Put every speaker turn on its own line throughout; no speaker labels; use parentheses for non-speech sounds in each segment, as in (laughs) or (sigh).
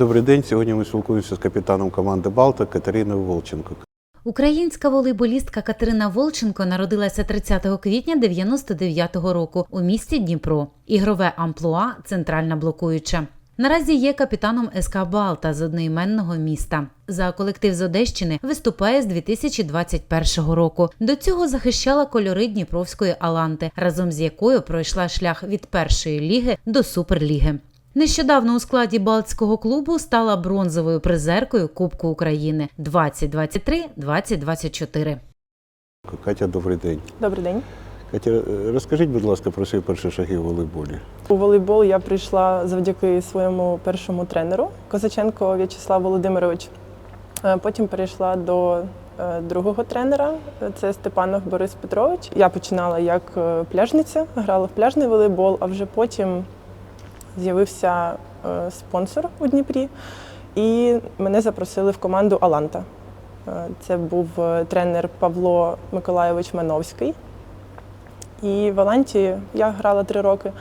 Добрий день. Сьогодні ми спілкуємося з капітаном команди Балта Катериною Волченко.
Українська волейболістка Катерина Волченко народилася 30 квітня 99-го року у місті Дніпро. Ігрове амплуа центральна блокуюча. Наразі є капітаном СК Балта з одноіменного міста. За колектив з Одещини виступає з 2021 року. До цього захищала кольори Дніпровської Аланти, разом з якою пройшла шлях від першої ліги до суперліги. Нещодавно у складі Балтського клубу стала бронзовою призеркою Кубку України 2023-2024.
Катя, добрий день.
Добрий день.
Катя, розкажіть, будь ласка, про свої перші шаги в волейболі.
У волейбол я прийшла завдяки своєму першому тренеру Козаченко В'ячеслав Володимирович. Е, Потім перейшла до е, другого тренера, це Степанов Борис Петрович. Я починала як е, пляжниця, грала в пляжний волейбол, а вже потім з'явився е, спонсор у Дніпрі, і мене запросили в команду Аланта. Е, Це був е, тренер Павло Миколайович Мановський. І в Аланті я грала три роки.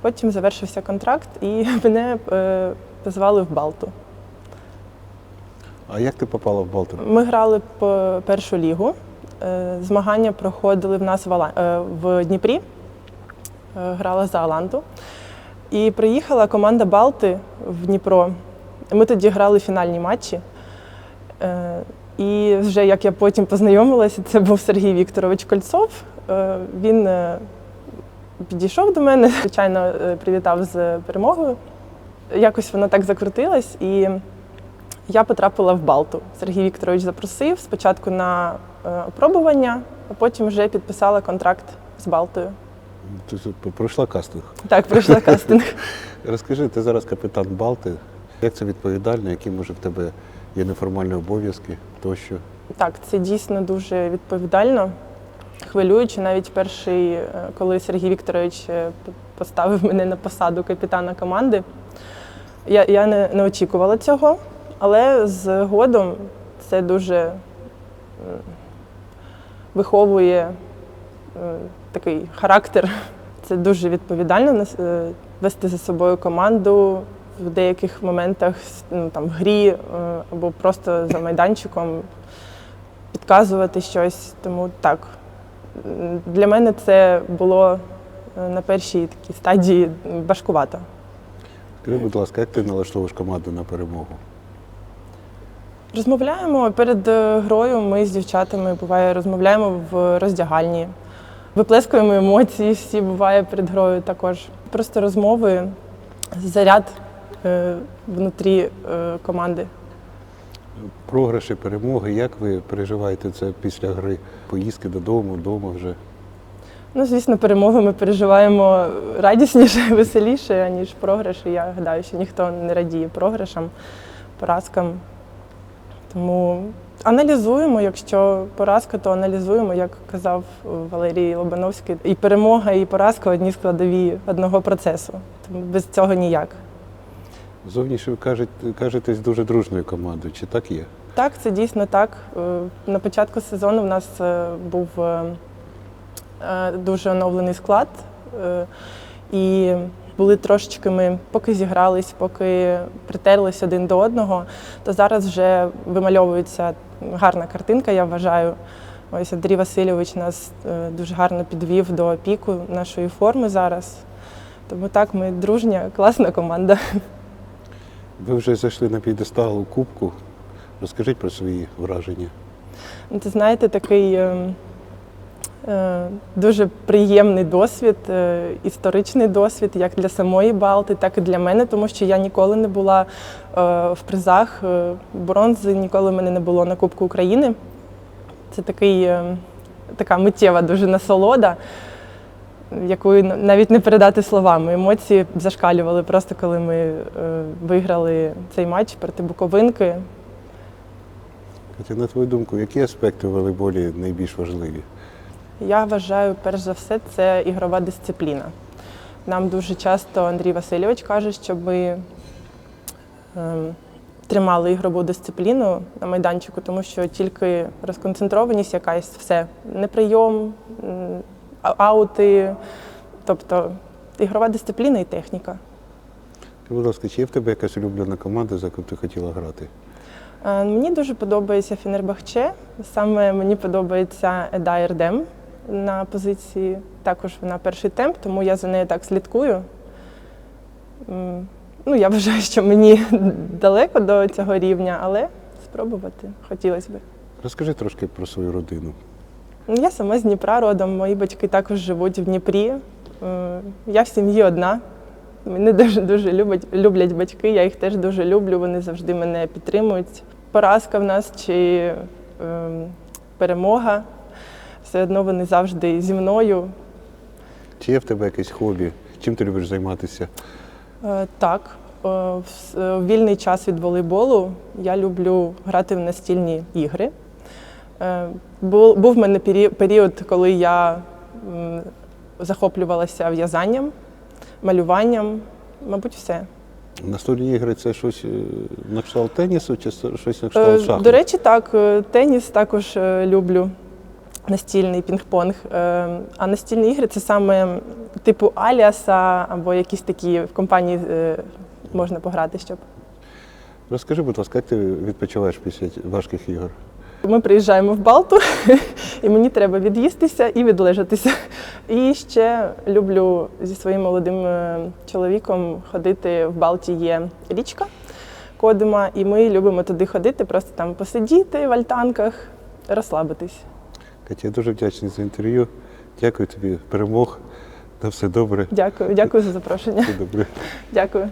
Потім завершився контракт, і (laughs) мене позвали в Балту.
А як ти попала в Балту?
Ми грали по першу лігу. Змагання проходили в нас в, Дніпрі. Грала за Аланту. І приїхала команда Балти в Дніпро. Ми тоді грали фінальні матчі. Е, І вже як я потім познайомилася, це був Сергій Вікторович Кольцов. Е, Він е, підійшов до мене, звичайно, привітав з перемогою. Якось воно так закрутилось, і я потрапила в Балту. Сергій Вікторович запросив спочатку на опробування, а потім вже підписала контракт з Балтою.
Ти тут пройшла кастинг.
Так, пройшла (laughs) кастинг.
Розкажи, ти зараз капітан Балти. Як це відповідально, які може в тебе є неформальні обов'язки тощо?
Так, це дійсно дуже відповідально. Хвилююче, навіть перший, е, коли Сергій Вікторович е, поставив мене на посаду капітана команди. Я, я не, не очікувала цього, але згодом це дуже виховує такий характер. Це дуже відповідально е, вести за собою команду в деяких моментах, ну, там, в грі е, або просто за майданчиком підказувати щось. Тому так, для мене це було е, на першій такій стадії важкувато.
Скажи, будь ласка, як ти налаштовуєш команду на перемогу?
Розмовляємо перед грою. Ми з дівчатами буває розмовляємо в роздягальні, виплескуємо емоції. Всі буває перед грою також. Просто розмови, заряд е, внутрі е, команди.
Програші, перемоги, як ви переживаєте це після гри? Поїздки додому, вдома вже?
Ну, звісно, перемоги ми переживаємо радісніше, (laughs) веселіше, аніж програші. Я гадаю, що ніхто не радіє програшам, поразкам. Тому аналізуємо, якщо поразка, то аналізуємо, як казав Валерій Лобановський. І перемога, і поразка одні складові одного процесу. Тому без цього ніяк.
Зовніше ви кажете, кажетесь дуже дружною командою, чи так є?
Так, це дійсно так. Е, На початку сезону в нас е, був е, е, дуже оновлений склад. е, І були трошечки ми, поки зігрались, поки притерлись один до одного, то зараз вже вимальовується гарна картинка, я вважаю. Ось Андрій Васильович нас е, дуже гарно підвів до піку нашої форми зараз. Тому так, ми дружня, класна команда.
Ви вже зайшли на п'єдестал у Кубку. Розкажіть про свої враження.
Ну, Це знаєте, такий е, е, дуже приємний досвід, е, історичний досвід, як для самої Балти, так і для мене, тому що я ніколи не була е, в призах е, бронзи, ніколи мене не було на Кубку України. Це такий, е, така миттєва дуже насолода, яку навіть не передати словами. Емоції зашкалювали просто коли ми е, виграли цей матч проти Буковинки.
Катя, на твою думку, які аспекти волейболі найбільш важливі?
Я вважаю, перш за все, це ігрова дисципліна. Нам дуже часто Андрій Васильович каже, щоб ми ем, тримали ігрову дисципліну на майданчику, тому що тільки розконцентрованість якась все, не прийом, м, а- аути, тобто ігрова дисципліна і техніка.
Будь ласка, чи є в тебе якась улюблена команда, за яку ти хотіла грати?
Е, Мені дуже подобається Фінербахче. Саме мені подобається Еда Ердем на позиції. Також вона перший темп, тому я за нею так слідкую. Ну, я вважаю, що мені (laughs) далеко до цього рівня, але спробувати хотілося б.
Розкажи трошки про свою родину.
Ну, Я сама з Дніпра родом, мої батьки також живуть в Дніпрі. Я в сім'ї одна. Мене дуже дуже люблять, люблять батьки, я їх теж дуже люблю, вони завжди мене підтримують. Поразка в нас чи е, перемога. Все одно вони завжди зі мною.
Чи є в тебе якесь хобі? Чим ти любиш займатися?
Е, Так, е, в с- е, вільний час від волейболу я люблю грати в настільні ігри. Е, Був, був в мене пері- період, коли я м, захоплювалася в'язанням, малюванням, мабуть, все.
Настольні ігри це щось е, на кшталт тенісу чи с- щось на
Е,
кшталт шахмат?
До речі, так, е, теніс також е, люблю. Настільний пінг-понг. Е, А настільні ігри це саме типу Аліаса або якісь такі в компанії е, можна пограти, щоб.
Розкажи, будь ласка, як ти відпочиваєш після важких ігор?
Ми приїжджаємо в Балту, (laughs) і мені треба від'їстися і відлежатися. І ще люблю зі своїм молодим е, чоловіком ходити. В Балті є річка Кодима, і ми любимо туди ходити, просто там посидіти в альтанках, розслабитись.
Катя, я дуже вдячний за інтерв'ю. Дякую тобі, перемог. На все добре.
Дякую, дякую за запрошення.
Все добре.
Дякую.